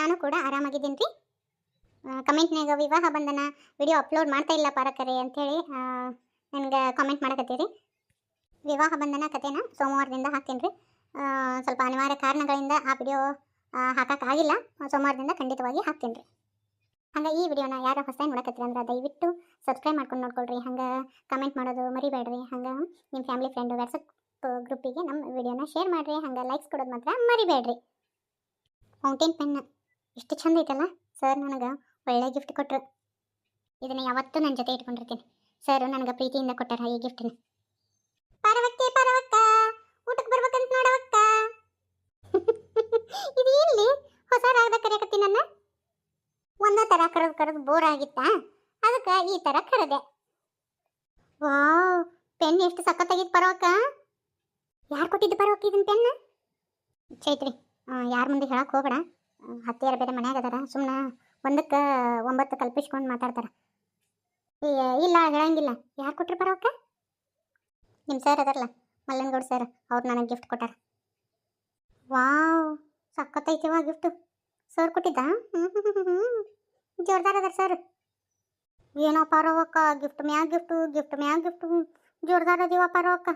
ನಾನು ಕೂಡ ಆರಾಮಾಗಿದ್ದೀನಿ ರೀ ಕಮೆಂಟ್ನಾಗ ವಿವಾಹ ಬಂಧನ ವಿಡಿಯೋ ಅಪ್ಲೋಡ್ ಮಾಡ್ತಾ ಇಲ್ಲ ಪಾರಕರೆ ಅಂಥೇಳಿ ನನಗೆ ಕಾಮೆಂಟ್ ಮಾಡಕತ್ತೀರಿ. ವಿವಾಹ ಬಂಧನ ಕಥೆನ ಸೋಮವಾರದಿಂದ ಹಾಕ್ತೀನಿ ರೀ ಸ್ವಲ್ಪ ಅನಿವಾರ್ಯ ಕಾರಣಗಳಿಂದ ಆ ವಿಡಿಯೋ ಹಾಕೋಕ್ಕಾಗಿಲ್ಲ ಸೋಮವಾರದಿಂದ ಖಂಡಿತವಾಗಿ ಹಾಕ್ತೀನಿ ರೀ ಹಂಗೆ ಈ ವಿಡಿಯೋನ ಯಾರು ಹೊಸ ನೋಡಕತ್ತೀರಿ ಅಂದ್ರೆ ದಯವಿಟ್ಟು ಸಬ್ಸ್ಕ್ರೈಬ್ ಮಾಡ್ಕೊಂಡು ನೋಡ್ಕೊಳ್ರಿ. ಹಂಗೆ ಕಮೆಂಟ್ ಮಾಡೋದು ಮರಿಬೇಡ್ರಿ. ಹಂಗೆ ನಿಮ್ಮ ಫ್ಯಾಮಿಲಿ ಫ್ರೆಂಡು ವಾಟ್ಸಪ್ ಗ್ರೂಪಿಗೆ ನಮ್ಮ ವಿಡಿಯೋನ ಶೇರ್ ಮಾಡಿರಿ. ಹಂಗೆ ಲೈಕ್ಸ್ ಕೊಡೋದು ಮಾತ್ರ ಮರಿಬೇಡ್ರಿ. ಫೌಂಟೇನ್ ಪೆನ್ ಎಷ್ಟು ಚಂದ ಐತಲ್ಲ? ಸರ್ ನನಗೆ ಒಳ್ಳೆ ಗಿಫ್ಟ್ ಕೊಟ್ಟರು ಇದನ್ನು ಯಾವತ್ತೂ ನನ್ನ ಜೊತೆ ಇಟ್ಕೊಂಡಿರ್ತೀನಿ. ಸರ್ ನನಗೆ ಪ್ರೀತಿಯಿಂದ ಕೊಟ್ಟಾರ ಈ ಗಿಫ್ಟನ್ನ ಪರವಕ್ಕೆ ಪರವಕ್ಕ ಊಟಕ್ಕೆ ಬರ್ಬೇಕಂತ ನೋಡವಕ್ಕ. ಇದು ಎಲ್ಲಿ ಹೊಸ ರಾಗದ ಕರೆಯಕತ್ತಿ ನನ್ನ. ಒಂದೇ ಥರ ಕರೆದು ಕರೆದು ಬೋರ್ ಆಗಿತ್ತಾ. ಅದಕ್ಕೆ ಈ ಥರ ಕರೆದೆ. ವಾವ್ ಪೆನ್ ಎಷ್ಟು ಸಖತ್ತಾಗಿತ್ತು ಪರವಕ್ಕ. ಯಾರು ಕೊಟ್ಟಿದ್ದು ಪರವಕ್ಕ ಇದನ್ನ ಪೆನ್ ಚೈತ್ರಿ. ಯಾರ ಮುಂದೆ ಹೇಳಕ್ಕೆ ಹೋಗಬೇಡ. ಹತ್ತಿಯಾರು ಬೇರೆ ಮನ್ಯಾಗ ಅದಾರ. ಸುಮ್ಮನೆ ಒಂದಕ್ಕೆ ಒಂಬತ್ತು ಕಲ್ಪಿಸ್ಕೊಂಡು ಮಾತಾಡ್ತಾರೆ. ಇಲ್ಲ, ಹೇಳಂಗಿಲ್ಲ. ಯಾರು ಕೊಟ್ರಿ ಪರವಕ್ಕ ನಿಮ್ಮ ಸರ್ ಅದಾರಲ್ಲ, ಮಲ್ಲನಗೌಡ ಸರ್, ಅವ್ರು ನನಗೆ ಗಿಫ್ಟ್ ಕೊಟ್ಟಾರ. ವಾವ್ ಸಖತ್ತೈತಿವ ಗಿಫ್ಟು ಸರ್ ಕೊಟ್ಟಿದ್ದ? ಜೋರ್ದಾರ್ ಅದಾರ ಸರ್. ಏನೋ ಪಾರವಕ್ಕ ಗಿಫ್ಟ್ ಮ್ಯಾಗ ಗಿಫ್ಟು ಗಿಫ್ಟ್ ಮ್ಯಾಗ ಗಿಫ್ಟು ಜೋರ್ದಾರ್ ಅದೀವ ಪಾರವಕ್ಕ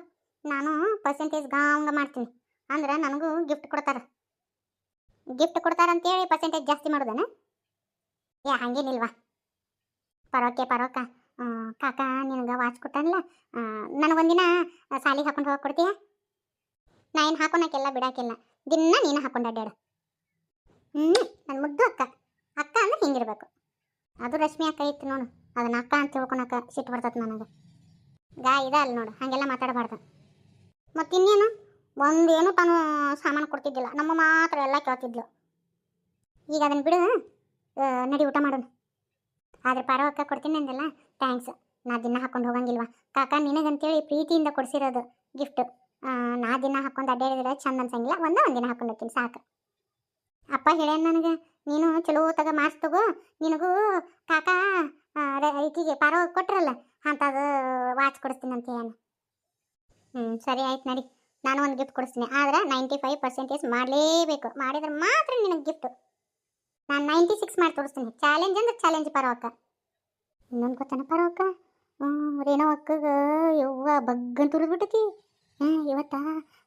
ನಾನು ಪರ್ಸೆಂಟೇಜ್ ಗಾಂಗ ಮಾಡ್ತೀನಿ. ಅಂದ್ರೆ ನನಗೂ ಗಿಫ್ಟ್ ಕೊಡ್ತಾರ. ಗಿಫ್ಟ್ ಕೊಡ್ತಾರ ಅಂತೇಳಿ ಪರ್ಸೆಂಟೇಜ್ ಜಾಸ್ತಿ ಮಾಡೋದನ? ಏ, ಹಂಗೇನಿಲ್ವಾ. ಪರೋಕೆ, ಪರೋಕ. ಕಾಕ, ನಿನಗೆ ವಾಚ್ ಕೊಟ್ಟನಲ್ಲ ನನಗೊಂದಿನ ಸಾಲಿಗೆ ಹಾಕೊಂಡು ಹೋಗಿ ಕೊಡ್ತೀಯ? ನಾ ಏನು ಹಾಕೊಳಕ್ಕೆಲ್ಲ ಬಿಡಾಕಿಲ್ಲ. ದಿನ ನೀನು ಹಾಕೊಂಡು ಅಡ್ಡಾಡು ಹ್ಞೂ ನನ್ನ ಮುದ್ದು ಅಕ್ಕ. ಅಕ್ಕ ಅಂದ್ರೆ ಹಿಂಗಿರ್ಬೇಕು. ಅದು ರಶ್ಮಿ ಅಕ್ಕ ಇತ್ತು ನೋಡು. ಅದನ್ನ ಅಕ್ಕ ಅಂತ ತಿಳ್ಕೊಳಕ ಸಿಟ್ಟು ಬರ್ತದೆ ನನಗೆ. ಗಾ, ಇದ ಅಲ್ಲ ನೋಡು. ಹಾಗೆಲ್ಲ ಮಾತಾಡಬಾರ್ದು. ಮತ್ತಿನ್ನೇನು? ಒಂದೇನು ತಾನು ಸಾಮಾನು ಕೊಡ್ತಿದ್ದಿಲ್ಲ. ನಮ್ಮ ಮಾತ್ರ ಎಲ್ಲ ಕೇಳ್ತಿದ್ಲು. ಈಗ ಅದನ್ನು ಬಿಡು ನಡಿ ಊಟ ಮಾಡೋಣ. ಆದ್ರೆ ಪಾರವಕ್ಕ ಕೊಡ್ತೀನಿ ಅಂದಲ್ಲ ಥ್ಯಾಂಕ್ಸ್ ನಾ ದಿನ ಹಾಕೊಂಡು ಹೋಗಂಗಿಲ್ವಾ? ಕಾಕ, ನಿನಗಂತೇಳಿ ಪ್ರೀತಿಯಿಂದ ಕೊಡಿಸಿರೋದು ಗಿಫ್ಟ್ ನಾ ದಿನ ಹಾಕೊಂಡು ಅಡ್ಡಾಡಿದ್ರೆ ಚಂದ ಅನ್ಸಂಗಿಲ್ಲ. ಒಂದೇ ಒಂದಿನ ಹಾಕೊಂಡು ಹೋಗ್ತೀನಿ, ಸಾಕು. ಅಪ್ಪ ಹೇಳ್ಯಾನ ನನಗೆ, ನೀನು ಚಲೋ ತಗ ಮಾರ್ಕ್ಸ್ ತಗೋ, ನಿನಗೂ ಕಾಕ ಈಕಿಗೆ ಪಾರೋ ಕೊಟ್ರಲ್ಲ ಅಂಥದ್ದು ವಾಚ್ ಕೊಡಿಸ್ತೀನಿ ಅಂತ ಹೇಳ ಹ್ಞೂ ಸರಿ, ಆಯ್ತು ನಡಿ. ನಾನು ಒಂದು ಗಿಫ್ಟ್ ಕೊಡಿಸ್ತೀನಿ. ಆದ್ರೆ ನೈಂಟಿ ಫೈವ್ ಪರ್ಸೆಂಟೇಜ್ ಮಾಡಲೇಬೇಕು. ಮಾಡಿದ್ರೆ ಮಾತ್ರ ನಿನಗೆ ಗಿಫ್ಟ್ ನಾನು ನೈಂಟಿ ಸಿಕ್ಸ್ ಮಾಡಿ ತೋರಿಸ್ತೀನಿ. ಚಾಲೆಂಜ್ ಅಂದ್ರೆ ಚಾಲೆಂಜ್ ಪರವಕ್ಕ ಇನ್ನೊಂದು ಗೊತ್ತಾನ ಪರವಕ್ಕ ಹ್ಞೂ ರೇಣೋ ಅಕ್ಕಗೆ ಯವ್ವ ಬಗ್ಗಂತ ತುರಿದ್ಬಿಟ್ಟತಿ. ಹ್ಞೂ ಇವತ್ತ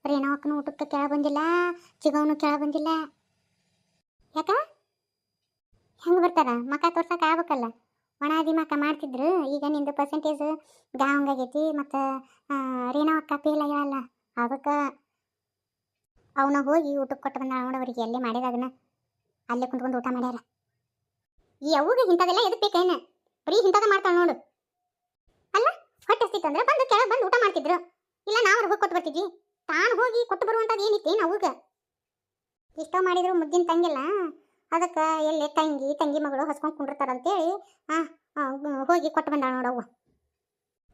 ರೇಣೋ ಅಕ್ಕನ ಊಟಕ್ಕೆ ಕೆಳ ಬಂದಿಲ್ಲ, ಚಿಗವನು ಕೆಳ ಬಂದಿಲ್ಲ. ಯಾಕ? ಹೆಂಗೆ ಬರ್ತಾರ ಮಕ ತೋರ್ಸಕ್ಕೆ ಆಗ್ಬೇಕಲ್ಲ. ಒಣಾದಿ ಮಕ ಮಾಡ್ತಿದ್ರು. ಈಗ ನಿಂದು ಪರ್ಸೆಂಟೇಜ್ ಗಾಂಗಾಗೈತಿ ಮತ್ತು ರೇಣೋ ಅಕ್ಕ ಪೇಲ ಆಗ್ಯಾಳಲ್ಲ. ಅದಕ್ಕೆ ಅವನ ಹೋಗಿ ಊಟಕ್ಕೆ ಕೊಟ್ಟು ಬಂದ ಎಲ್ಲೇ ಅಲ್ಲೇ ಮಾಡಿದಾಗನ ಅಲ್ಲೇ ಕುಂತ್ಕೊಂಡು ಊಟ ಮಾಡ್ಯಾರ. ಈ ಅವ್ಗೆ ಇಂಥದೆಲ್ಲ ಎದಕ್ಕೆ ಬೇಕೇನ ಬರೀ ಇಂಥದ ಮಾಡ್ತಾಳೆ ನೋಡು. ಅಲ್ಲ, ಹೊಟ್ಟೆ ಹಸ್ತಿತ್ತಂದ್ರೆ ಬಂದು ಕೆಳಗೆ ಬಂದು ಊಟ ಮಾಡ್ತಿದ್ರು. ಇಲ್ಲ, ನಾವು ಹೋಗಿ ಕೊಟ್ಟು ಬರ್ತಿದ್ವಿ. ತಾನು ಹೋಗಿ ಕೊಟ್ಟು ಬರುವಂಥದ್ದು ಏನಿತ್ತೇನು ಅವ್ಗೆ ಇಷ್ಟೋ ಮಾಡಿದ್ರು ಮುದ್ದಿನ ತಂಗಿಲ್ಲ. ಅದಕ್ಕೆ ಎಲ್ಲಿ ತಂಗಿ ತಂಗಿ ಮಗಳು ಹಸ್ಕೊಂಡು ಕುಂಡಿರ್ತಾರಂತೇಳಿ ಹಾಂ ಹೋಗಿ ಕೊಟ್ಟು ಬಂದಾಳ ನೋಡವ್ವ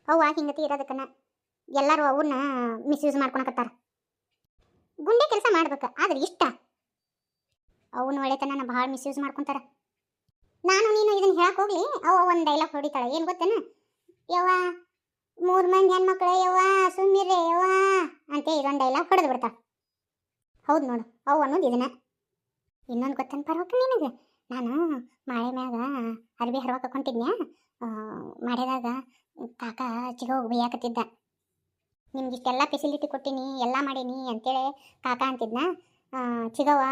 ಅವ್ವ ಹಿಂಗತಿ ಇರೋದಕ್ಕನ. ಎಲ್ಲರೂ ಅವನ್ನ ಮಿಸ್ಯೂಸ್ ಮಾಡ್ಕೊಳಕತ್ತಾರ. ಗುಂಡೆ ಕೆಲಸ ಮಾಡ್ಬೇಕು, ಆದ್ರೆ ಇಷ್ಟ. ಅವನ ಒಳ್ಳೆತನ ಭಾಳ ಮಿಸ್ಯೂಸ್ ಮಾಡ್ಕೊಂತಾರ. ನಾನು ನೀನು ಇದನ್ನ ಹೇಳಕ್ ಹೋಗ್ಲಿ ಅವ ಒಂದು ಡೈಲಾಗ್ ಹೊಡಿತಾಳೆ, ಏನು ಗೊತ್ತೇನ? ಯವ್ವ, ಮೂರು ಮಂದಿ ಹೆಣ್ಮಕ್ಳು, ಯವ್ವ ಸುಮ್ಮಿರ್ರೆ ಯವ್ವ, ಅಂತ ಇದೊಂದು ಡೈಲಾಗ್ ಹೊಡೆದು ಬಿಡ್ತಾಳೆ. ಹೌದು ನೋಡು ಅವು ಅನ್ನೋದು ಇದನ್ನ. ಇನ್ನೊಂದು ಗೊತ್ತನ್ ಪರವಾಗಿ ನಿನಗೆ? ನಾನು ಮಳೆ ಮ್ಯಾಗ ಅರ್ಬಿ ಹರವಾಕ ಕೊಂತಿದ್ನ್ಯಾ ಮಳೆದಾಗ ಕಾಕ ಚಿಗೋಗಿ ಬೇಯಾಕತ್ತಿದ್ದ. ನಿಮ್ಗೆ ಇಷ್ಟೆಲ್ಲ ಫೆಸಿಲಿಟಿ ಕೊಟ್ಟಿನಿ, ಎಲ್ಲ ಮಾಡೀನಿ ಅಂತೇಳಿ ಕಾಕ ಅಂತಿದ್ನ. ಚಿಗವ್ವ,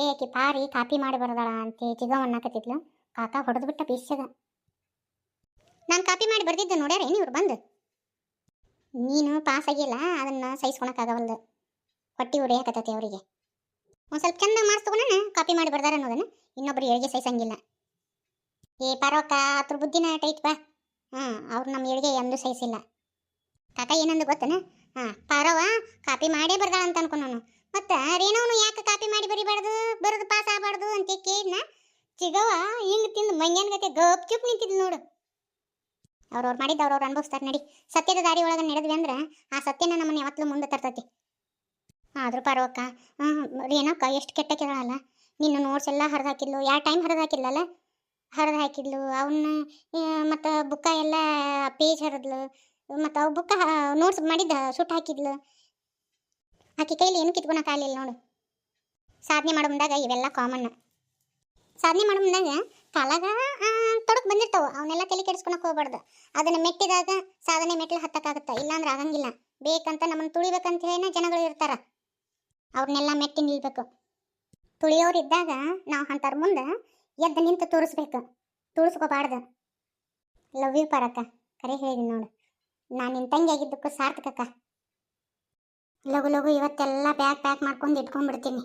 ಏ ಆಕಿ ಪಾರಿ ಕಾಪಿ ಮಾಡಿ ಬರ್ದಾಳ ಅಂತ ಚಿಗವ್ ಅನ್ನಕತ್ತಿದ್ಲು. ಕಾಕ ಹೊಡೆದು ಬಿಟ್ಟ ಬೀಸದ ನಾನು ಕಾಪಿ ಮಾಡಿ ಬರ್ದಿದ್ದು ನೋಡ್ಯಾರ, ಏನು ಇವ್ರು ಬಂದು? ನೀನು ಪಾಸ್ ಆಗಿಲ್ಲ, ಅದನ್ನ ಸಹಿಸ್ಕೊಳಕ್ಕಾಗವಲ್ದು ಹೊಟ್ಟಿ ಉರಿಯಾಕತ್ತೈತಿ ಅವರಿಗೆ. ಒಂದು ಸ್ವಲ್ಪ ಚಂದ ಮಾರ್ಕ್ಸ್ ಕಾಪಿ ಮಾಡಿ ಬರ್ದಾರ ಅನ್ನೋದನ್ನ. ಇನ್ನೊಬ್ರು ಏಳಿಗೆ ಸಹಿಸಂಗಿಲ್ಲ. ಏ ಪರವಕ್ಕ, ಅದ್ರ ಬುದ್ಧಿನ ಟೈಟ್ ಬಾ. ಹಾಂ ಅವ್ರು ನಮ್ಮ ಏಳಿಗೆ ಎಂದೂ ಸಹಿಸಿಲ್ಲ. ಕಾಕ ಏನಂದು ಗೊತ್ತನ? ಹಾ ಪಾರವ ಕಾಪಿ ಮಾಡೇ ಬರ್ದಾಳ ಅಂತ ಅನ್ಕೊಂಡನು ಮತ್ತ ರೇಣವನು ಯಾಕೆ ಕಾಪಿ ಮಾಡಿ ಬರಿಬಾರ್ದು, ಬರೋದು ಪಾಸ್ ಆಗಬಾರ್ದು ಅಂತ ಕೇಳಿದ್ನ? ಚಿಗವ ಹಿಂಗ್ ತಿಂದು ಮಂಗ್ಯಾನ್ ಗತೆ ಗಪ್ ಚುಪ್ ನಿಂತಿದ್ ನೋಡು. ಅವ್ರವ್ರು ಮಾಡಿದ್ದು ಅವ್ರವ್ರು ಅನುಭವಿಸ್ತಾರೆ ನಡಿ. ಸತ್ಯದ ದಾರಿ ಒಳಗೆ ನಡೆದ್ವಿ ಅಂದ್ರೆ ಆ ಸತ್ಯನ ನಮ್ಮನ್ನ ಯಾವತ್ತೂ ಮುಂದೆ ತರ್ತತಿ. ಆದ್ರೂ ಪರವಕ್ಕ ರೇಣಕ್ಕ ಎಷ್ಟು ಕೆಟ್ಟ ಕೇಳಲ್ಲ ನಿನ್ನ ನೋಟ್ಸ್ ಎಲ್ಲ ಹರಿದು ಹಾಕಿದ್ಲು ಯಾವ ಟೈಮ್ ಹರಿದು ಹಾಕಿದ್ಲಲ್ಲ ಹರಿದು ಹಾಕಿದ್ಲು ಅವನ್ನ ಮತ್ತು ಬುಕ್ಕ ಎಲ್ಲ ಪೇಜ್ ಹರಿದ್ಲು. ಮತ್ತು ಅವು ಬುಕ್ಕ ನೋಟ್ಸ್ ಮಾಡಿದ್ದ ಸುಟ್ಟು ಹಾಕಿದ್ಲು. ಆಕೆ ಕೈಲಿ ಏನು ಕಿತ್ಕೊಳಕ್ಕೆ ಆಗಲಿಲ್ಲ ನೋಡು. ಸಾಧನೆ ಮಾಡೋ ಮುಂದಾಗ ಇವೆಲ್ಲ ಕಾಮನ್ ಸಾಧನೆ ಮಾಡೋ ಮುಂದಾಗ ಕಾಲಾಗ ತೊಡಕ್ ಬಂದಿರ್ತಾವ. ಅವನ್ನೆಲ್ಲ ತಲೆ ಕೆಡಿಸ್ಕೊಳಕ್ ಹೋಗ್ಬಾರ್ದು. ಅದನ್ನ ಮೆಟ್ಟಿದಾಗ ಸಾಧನೆ ಮೆಟ್ಲು ಹತ್ತಕ್ಕಾಗತ್ತ? ಇಲ್ಲಾಂದ್ರೆ ಆಗಂಗಿಲ್ಲ. ಬೇಕಂತ ನಮ್ಮನ್ನು ತುಳಿಬೇಕಂತ ಹೇಳಿನ ಜನಗಳು ಇರ್ತಾರ. ಅವ್ರನ್ನೆಲ್ಲ ಮೆಟ್ಟಿ ನಿಲ್ಬೇಕು. ತುಳಿಯೋರು ಇದ್ದಾಗ ನಾವು ಅಂತಾರ ಮುಂದೆ ಎದ್ದು ನಿಂತು ತೋರಿಸ್ಬೇಕು. ತುಳಿಸ್ಕೋಬಾರ್ದು. ಲವ್ ಯು ಪರಕ್ಕ ಕರೆ ಹೇಳಿದೀನಿ ನೋಡು. ನಾನು ನಿನ್ನ ತಂಗಿ ಆಗಿದ್ದಕ್ಕೂ ಸಾರ್ಥಕಕ್ಕ ಲಘು ಲಘು ಇವತ್ತೆಲ್ಲ ಬ್ಯಾಗ್ ಪ್ಯಾಕ್ ಮಾಡ್ಕೊಂಡು ಇಟ್ಕೊಂಡ್ಬಿಡ್ತೀನಿ.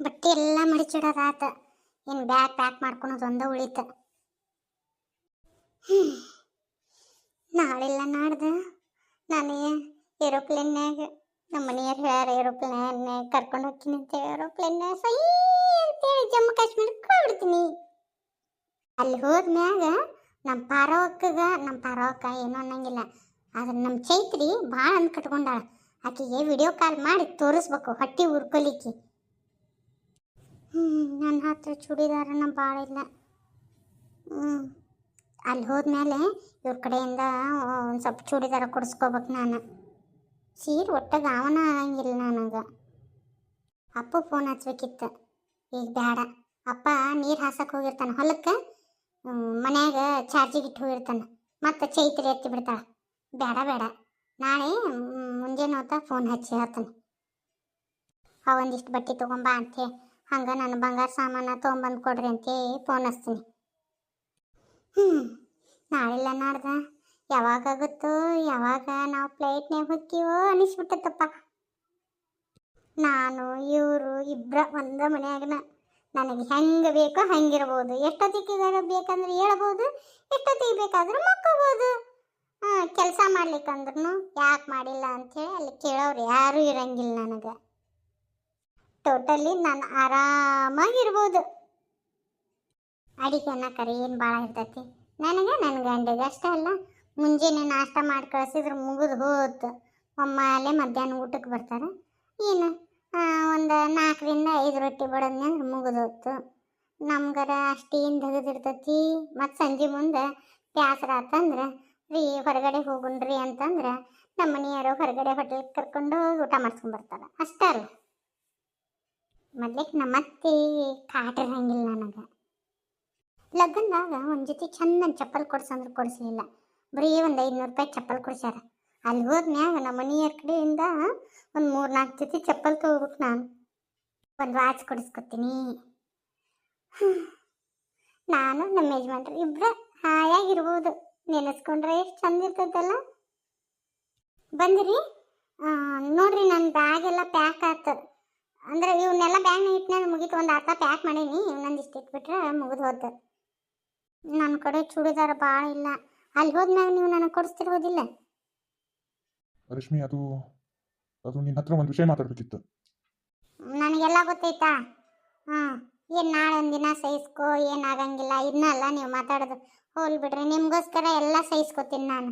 ಬಟ್ಟೆ ಎಲ್ಲ ಮಡಿಚಿಡೋದಾತ ಇನ್ನು ಬ್ಯಾಗ್ ಪ್ಯಾಕ್ ಮಾಡ್ಕೊಳೋದು ಒಂದೇ ಉಳಿತ. ನಾಳೆಲ್ಲ ನಾಡ್ದು ನಾನು ಏರೋಪ್ಲೇನ್ನಾಗ ನಮ್ಮ ಮನೆಯವ್ರು ಹೇಳ್ಯಾರ ಏರೋಪ್ಲೇನ್ನಾಗ ಕರ್ಕೊಂಡು ಹೋಗ್ತೀನಿ ಅಂತ ಏರೋಪ್ಲೇನ್ನ ಸೈ ಅಂತೇಳಿ ಜಮ್ಮು ಕಾಶ್ಮೀರಕ್ಕೆ ಹೋಗ್ಬಿಡ್ತೀನಿ ಅಲ್ಲಿ ಹೋದ್ಮ್ಯಾಗ ನಮ್ಮ ಪಾರವಕ್ಕಗ ನಮ್ಮ ಪಾರವಕ್ಕ ಏನೂ ಅನ್ನಂಗಿಲ್ಲ. ಆದ್ರೆ ನಮ್ಮ ಚೈತ್ರಿ ಭಾಳ ಅಂದ್ ಕಟ್ಕೊಂಡಾಳ. ಆಕೆಗೆ ವಿಡಿಯೋ ಕಾಲ್ ಮಾಡಿ ತೋರಿಸ್ಬೇಕು, ಹೊಟ್ಟೆ ಉರ್ಕೊಲಿಕ್ಕೆ. ಹ್ಞೂ ನನ್ನ ಹತ್ರ ಚೂಡಿದಾರನ ಭಾಳ ಇಲ್ಲ. ಹ್ಞೂ ಅಲ್ಲಿ ಹೋದ್ಮೇಲೆ ಇವ್ರ ಕಡೆಯಿಂದ ಒಂದು ಸ್ವಲ್ಪ ಚೂಡಿದಾರ ಕೊಡಿಸ್ಕೋಬೇಕು ನಾನು. ಸೀರೆ ಒಟ್ಟಾಗ ಅವನ ಆಗಂಗಿಲ್ಲ ನನಗೆ. ಅಪ್ಪ ಫೋನ್ ಹಚ್ಬೇಕಿತ್ತು. ಈಗ ಬೇಡ ಅಪ್ಪ ನೀರು ಹಾಸಕ್ಕೆ ಹೋಗಿರ್ತಾನೆ ಹೊಲಕ್ಕೆ? ಮನ್ಯಾಗ ಚಾರ್ಜಿಗೆ ಇಟ್ಟು ಹೋಗಿರ್ತಾನೆ. ಮತ್ತೆ ಚೈತ್ರಿ ಎತ್ತಿ ಬಿಡ್ತಾಳೆ. ಬೇಡ ಬೇಡ. ನಾಳೆ ಮುಂಜಾನೆ ಹೊತ್ತ ಫೋನ್ ಹಚ್ಚಿ ಹೇಳ್ತಾನೆ. ಆ ಬಟ್ಟೆ ತಗೊಂಬಾ ಅಂತೇಳಿ ಹಂಗೆ ನಾನು ಬಂಗಾರ ಸಾಮಾನು ತೊಗೊಂಬಂದು ಕೊಡ್ರಿ ಅಂತೇಳಿ ಫೋನ್ ಹಚ್ತೀನಿ. ಹ್ಞೂ ನಾಳೆಲ್ಲ ನಾಡ್ದ. ಯಾವಾಗ ಆಗುತ್ತೋ, ಯಾವಾಗ ನಾವು ಫ್ಲೈಟ್ನಾಗ ಹೋಗ್ತೀವೋ ಅನಿಸ್ಬಿಟ್ಟತ್ತಪ್ಪ. ನಾನು, ಇವರು ಇಬ್ಬರ ಒಂದ ಮನ್ಯಾಗನ. ನನಗೆ ಹೆಂಗೆ ಬೇಕೋ ಹಂಗಿರ್ಬೋದು. ಎಷ್ಟೊತ್ತಿಗೆ ಬೇಕಂದ್ರೆ ಹೇಳ್ಬೋದು, ಎಷ್ಟೊತ್ತಿಗೆ ಬೇಕಾದ್ರೆ ಮಕ್ಕೋಬೋದು. ಕೆಲಸ ಮಾಡ್ಲಿಕ್ಕಂದ್ರೂ ಯಾಕೆ ಮಾಡಿಲ್ಲ ಅಂಥೇಳಿ ಅಲ್ಲಿ ಕೇಳೋರು ಯಾರೂ ಇರಂಗಿಲ್ಲ ನನಗೆ. ಟೋಟಲಿ ನಾನು ಆರಾಮಾಗಿರ್ಬೋದು. ಅಡಿಗೆ ಕರೆ ಏನು ಭಾಳ ಇರ್ತೈತಿ? ನನಗೆ ನನ್ನ ಗಂಡಿಗೆ ಅಷ್ಟೇ ಅಲ್ಲ. ಮುಂಜಾನೆ ನಾಷ್ಟ ಮಾಡಿ ಕಳಿಸಿದ್ರೆ ಮುಗಿದು ಹೋತು. ಒಮ್ಮಾಲೆ ಮಧ್ಯಾಹ್ನ ಊಟಕ್ಕೆ ಬರ್ತಾರೆ. ಏನು? ಒಂದು ನಾಲ್ಕರಿಂದ ಐದು ರೊಟ್ಟಿ ಬಡದ್ನಂದ್ರೆ ಮುಗಿದು ಹೋತು ನಮ್ಗರ ಅಷ್ಟೇನು ತೆಗೆದಿರ್ತೈತಿ? ಮತ್ತು ಸಂಜೆ ಮುಂದೆ ಬ್ಯಾಸರ ಆತಂದ್ರೆ ರೀ ಹೊರಗಡೆ ಹೋಗುಣ್ರಿ ಅಂತಂದ್ರೆ ನಮ್ಮ ಮನೆಯವರು ಹೊರಗಡೆ ಹೋಟೆಲ್ ಕರ್ಕೊಂಡು ಊಟ ಮಾಡ್ಸ್ಕೊಂಡ್ ಬರ್ತಾರೆ. ಅಷ್ಟೇ ಅಲ್ಲ ಮೊದ್ಲಿಕ್ಕೆ ನಮ್ಮ ಅತ್ತೆ ಕಾಟಿರಂಗಿಲ್ಲ ನನಗೆ. ಲಗ್ನದಾಗ ಒಂದು ಜೊತೆ ಚಂದ ಚಪ್ಪಲ್ ಕೊಡ್ಸಂದ್ರೆ ಕೊಡಿಸ್ಲಿಲ್ಲ. ಬರೀ ಒಂದು ಐದುನೂರು ರೂಪಾಯಿ ಚಪ್ಪಲ್ ಕೊಡ್ಸ್ಯಾರ. ಅಲ್ಲಿ ಹೋದ್ಮ್ಯಾಗ ನಮ್ಮ ಮನೆಯವ್ರ ಕಡೆಯಿಂದ ಒಂದು ಮೂರು ನಾಲ್ಕು ಜೊತೆ ಚಪ್ಪಲ್ ತೊಗೋಬೇಕು ನಾನು. ಒಂದು ವಾಚ್ ಕೊಡಿಸ್ಕೊತೀನಿ. ನಾನು ನಮ್ಮ ಯಜಮಾನ್ರು ಇಬ್ಬರ ಹಾಯಾಗಿರ್ಬೋದು. ನೆನೆಸ್ಕೊಂಡ್ರೆ ಎಷ್ಟು ಚಂದ ಇರ್ತದಲ್ಲ. ಬಂದ್ರಿ? ನೋಡ್ರಿ ನನ್ನ ಬ್ಯಾಗ್ ಎಲ್ಲ ಪ್ಯಾಕ್ ಆತ. ಅಂದ್ರೆ ಇವನ್ನೆಲ್ಲ ಬ್ಯಾಗ್ನಾಗ ಇಟ್ನಾಗ ಮುಗೀತು. ಒಂದು ಅರ್ಧ ಪ್ಯಾಕ್ ಮಾಡೀನಿ. ಇನ್ನೊಂದು ಇಷ್ಟು ಇಟ್ಬಿಟ್ರೆ ಮುಗಿದು ಹೋದ ನನ್ನ ಕಡೆ ಚೂಡಿದಾರ ಭಾಳ ಇಲ್ಲ. ಅಲ್ಲಿ ಹೋದ್ಮ್ಯಾಗ ನೀವು ನನಗೆ ಕೊಡಿಸ್ತಿರೋದಿಲ್ಲ ರಶ್ಮಿ ಅದು ಅದು ನಿನ್ನ ಹತ್ರ ಒಂದು ವಿಷಯ ಮಾತಾಡಬೇಕಿತ್ತು. ನನಗೆಲ್ಲ ಗೊತ್ತೈತಾ? ಹಾಂ ಏನು ನಾಳೆ ಒಂದಿನ ಸಹಿಸ್ಕೋ ಏನಾಗಂಗಿಲ್ಲ ಇದನ್ನಲ್ಲ ನೀವು ಮಾತಾಡೋದು. ಹೋಲ್ ಬಿಡ್ರಿ ನಿಮಗೋಸ್ಕರ ಎಲ್ಲ ಸಹಿಸ್ಕೋತೀನಿ ನಾನು.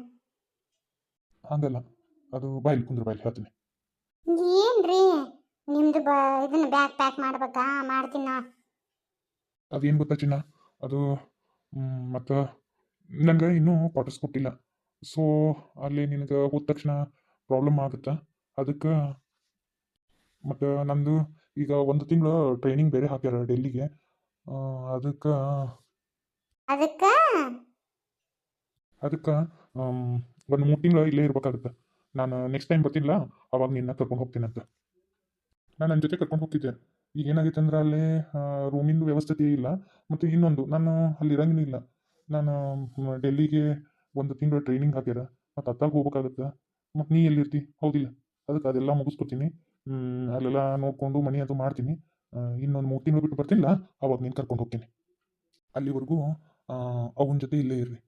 ಹಂಗಲ್ಲ. ಅದು ಬಾಯ್ಲಿ ಕುಂದ್ರ ಬಾಯ್ಲಿ ಹೇಳ್ತೀನಿ. ಏನ್ರಿ? ನಿಮ್ದು ಬ ಇದನ್ನ ಬ್ಯಾಗ್ ಪ್ಯಾಕ್ ಮಾಡ್ಬೇಕಾ? ಮಾಡ್ತೀನಿ? ನಾ ಅದೇನು ಗೊತ್ತಾ ಚಿನ್ನ? ಅದು ಮತ್ತು ನನಗೆ ಇನ್ನೂ ಕ್ವಾರ್ಟರ್ಸ್ ಕೊಟ್ಟಿಲ್ಲ. ಸೊ ಅಲ್ಲಿ ನಿನಗೆ ಹೋದ ತಕ್ಷಣ ಪ್ರಾಬ್ಲಮ್ ಆಗುತ್ತೆ. ಅದಕ್ಕೆ ಮತ್ತು ನಂದು ಈಗ ಒಂದು ತಿಂಗಳು ಟ್ರೈನಿಂಗ್ ಬೇರೆ ಹಾಕ್ಯಾರ ಡೆಲ್ಲಿಗೆ. ಅದಕ್ಕೆ ಅದಕ್ಕೆ? ಅದಕ್ಕೆ ಒಂದು ಮೂರು ತಿಂಗಳು ಇಲ್ಲೇ ಇರ್ಬೇಕಾಗುತ್ತೆ. ನಾನು ನೆಕ್ಸ್ಟ್ ಟೈಮ್ ಬರ್ತಿಲ್ಲ ಅವಾಗ ನಿನ್ನ ಕರ್ಕೊಂಡು ಹೋಗ್ತೀನಿ ಅಂತ. ನಾನು ನನ್ನ ಜೊತೆ ಕರ್ಕೊಂಡು ಹೋಗ್ತಿದ್ದೆ. ಈಗ ಏನಾಗಿತ್ತು ಅಂದ್ರೆ ಅಲ್ಲಿ ರೂಮಿಂದು ವ್ಯವಸ್ಥೆ ಇಲ್ಲ. ಮತ್ತು ಇನ್ನೊಂದು ನಾನು ಅಲ್ಲಿ ಇರಂಗಿಲ್ಲ ಇಲ್ಲ. ನಾನು ಡೆಲ್ಲಿಗೆ ಒಂದು ತಿಂಗಳು ಟ್ರೈನಿಂಗ್ ಹಾಕ್ಯಾರ. ಮತ್ತು ಅತ್ತಾಗ ಹೋಗ್ಬೇಕಾಗುತ್ತೆ. ಮತ್ತು ನೀ ಎಲ್ಲಿರ್ತಿ? ಹೌದಿಲ್ಲ. ಅದಕ್ಕೆ ಅದೆಲ್ಲ ಮುಗಿಸ್ಕೊಡ್ತೀನಿ. ಅಲ್ಲೆಲ್ಲ ನೋಡಿಕೊಂಡು ಮನೆ ಅದು ಮಾಡ್ತೀನಿ. ಇನ್ನೊಂದು ಮೂರು ತಿಂಗಳು ಬಿಟ್ಟು ಬರ್ತಿಲ್ಲ? ಅವಾಗ ನೀನು ಕರ್ಕೊಂಡು ಹೋಗ್ತೀನಿ. ಅಲ್ಲಿವರೆಗೂ ಅವನ ಜೊತೆ ಇಲ್ಲೇ ಇರ್ರಿ.